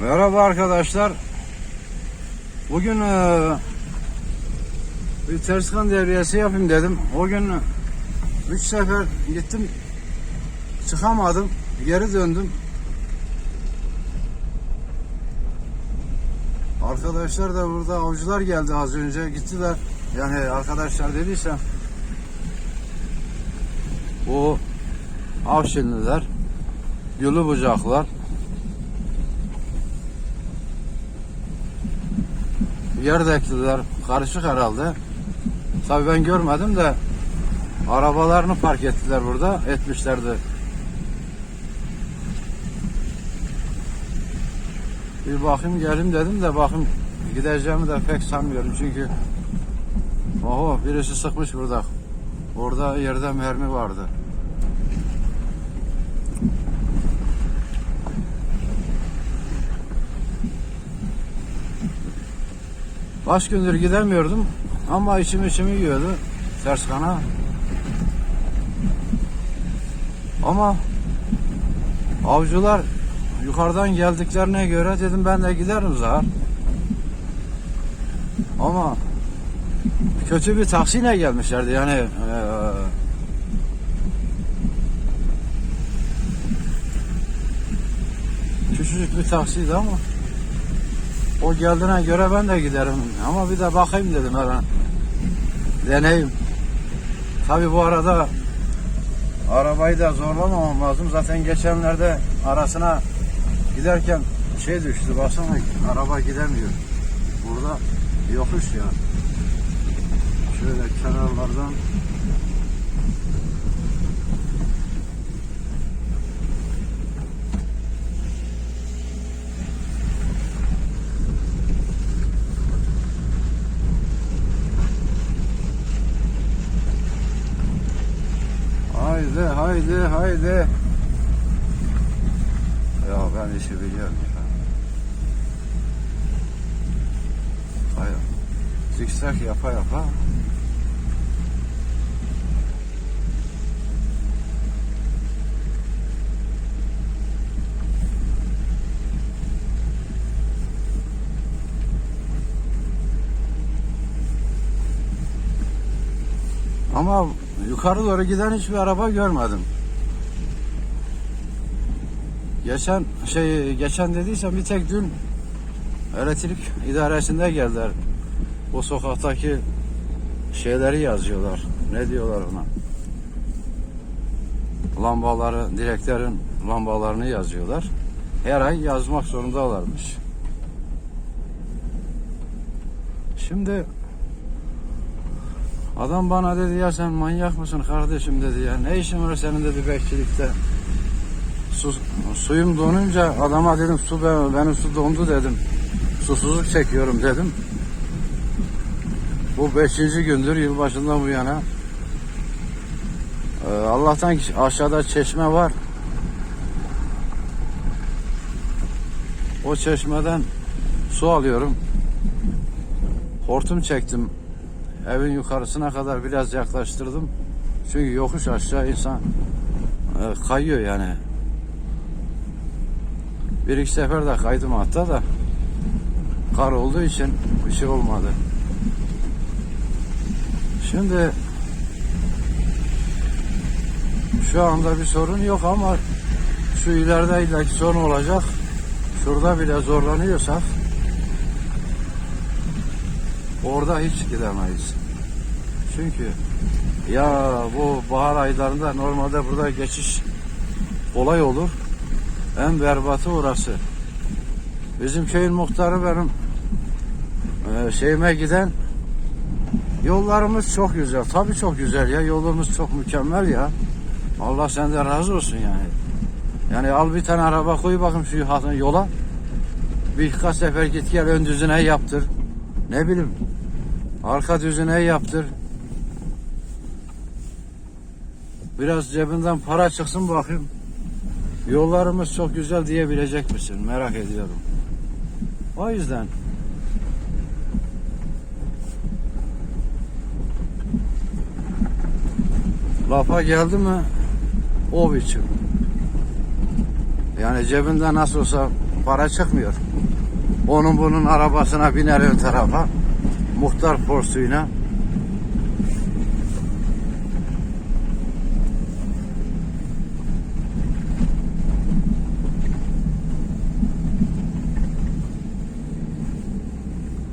Merhaba arkadaşlar. Bugün e, bir terskan devriyesi yapayım dedim. O gün 3 sefer gittim. Çıkamadım. Geri döndüm. Arkadaşlar da burada avcılar geldi az önce. Gittiler. Yani arkadaşlar dediysem bu Avşinliler, Gülü Bucaklar, yerdekiler karışık herhalde. Tabii ben görmedim de arabalarını park ettiler burada. Etmişlerdi. Bir bakayım gelim dedim de bakayım gideceğimi de pek sanmıyorum çünkü Oho birisi sıkmış burada. Orada yerde mermi vardı. Kaç gündür gidemiyordum ama içim içimi yiyordu ters kana. Ama avcılar yukarıdan geldiklerine göre dedim ben de giderim zar. Ama kötü bir taksiyle gelmişlerdi yani eee, küçücük bir taksiydi ama o geldiğine göre ben de giderim ama bir de bakayım dedim her an. Deneyim. Tabi bu arada arabayı da zorlamamam lazım. Zaten geçenlerde arasına giderken şey düştü baksana araba gidemiyor. Burada yokuş ya. Şöyle kenarlardan Haydi haydi haydi. Ya ben işi biliyorum ya. Hayır. Zikzak yapa yapa. Ama yukarı doğru giden hiçbir araba görmedim. Geçen şey geçen dediysem bir tek dün elektrik idaresinde geldiler. O sokaktaki şeyleri yazıyorlar. Ne diyorlar ona? Lambaları, direklerin lambalarını yazıyorlar. Her ay yazmak zorundalarmış. Şimdi Adam bana dedi ya sen manyak mısın kardeşim dedi ya. Ne işin var senin dedi bekçilikte. Su, suyum donunca adama dedim su be- benim su dondu dedim. Susuzluk çekiyorum dedim. Bu beşinci gündür yılbaşından bu yana. Ee, Allah'tan aşağıda çeşme var. O çeşmeden su alıyorum. Hortum çektim. Evin yukarısına kadar biraz yaklaştırdım. Çünkü yokuş aşağı insan e, kayıyor yani. Bir iki sefer de kaydım hatta da kar olduğu için bir şey olmadı. Şimdi şu anda bir sorun yok ama şu ileride illaki sorun olacak. Şurada bile zorlanıyorsak orada hiç gidemeyiz. Çünkü ya bu bahar aylarında normalde burada geçiş kolay olur. En berbatı orası. Bizim köyün muhtarı benim e, şeyime giden yollarımız çok güzel. Tabii çok güzel ya. Yolumuz çok mükemmel ya. Allah senden razı olsun yani. Yani al bir tane araba koy bakayım şu yola. Birkaç sefer git gel ön düzine yaptır. Ne bileyim Arka düzine yaptır. Biraz cebinden para çıksın bakayım. Yollarımız çok güzel diyebilecek misin? Merak ediyorum. O yüzden lafa geldi mi o biçim. Yani cebinde nasıl olsa para çıkmıyor. Onun bunun arabasına biner ön tarafa. Muhtar porsuyla.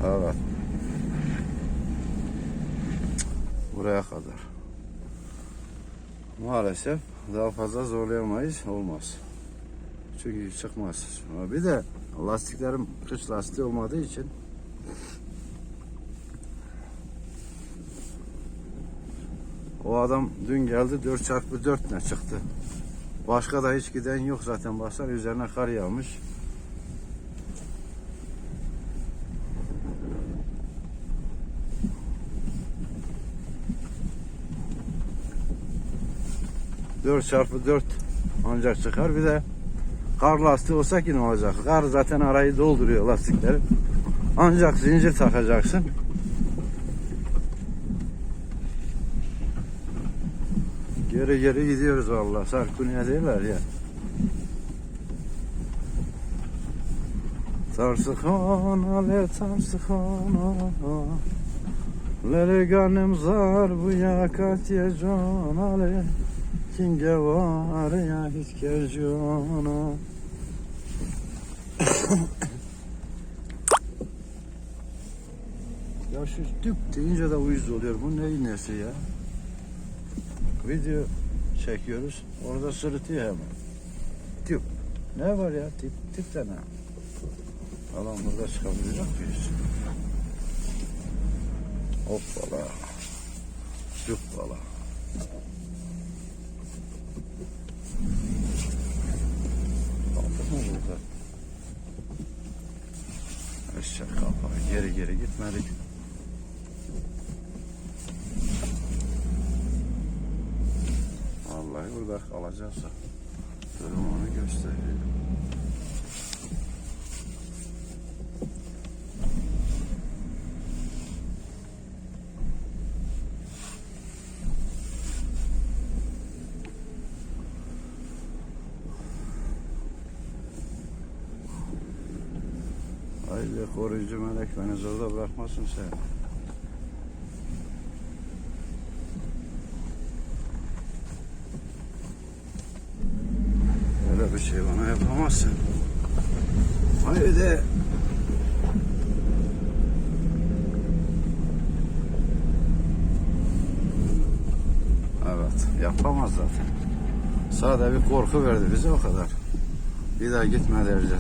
Evet. Buraya kadar. Maalesef daha fazla zorlayamayız. Olmaz. Çünkü çıkmaz. Bir de lastiklerim kış lastiği olmadığı için o adam dün geldi 4x4 ne çıktı. Başka da hiç giden yok zaten. Baksana üzerine kar yağmış. Dört çarpı dört ancak çıkar. Bir de kar lastiği olsa ki ne olacak? Kar zaten arayı dolduruyor lastikleri. Ancak zincir takacaksın. Geri geri gidiyoruz vallahi. Sarkunya değiller ya. Tarsıkhana le tarsıkhana Leri ganim zar bu yakat ye cana le Kinge var ya hiç kercana Ya şu tüp deyince de uyuz oluyor. Bu neyin nesi ya? Video çekiyoruz. Orada sırıtıyor hemen. Tüp. Ne var ya? Tip, tip de ne? Alan burada çıkabilecek miyiz? Hoppala. Tüp bala. Kaldık mı burada? Eşek kafa. Geri geri gitmedik. Burada kalacaksa durum onu gösteriyor. Haydi koruyucu melek beni zorda bırakmasın sen. Öyle bir şey bana yapamazsın. Haydi. Evet, yapamaz zaten. Sadece bir korku verdi bize o kadar. Bir daha gitme diyeceğiz.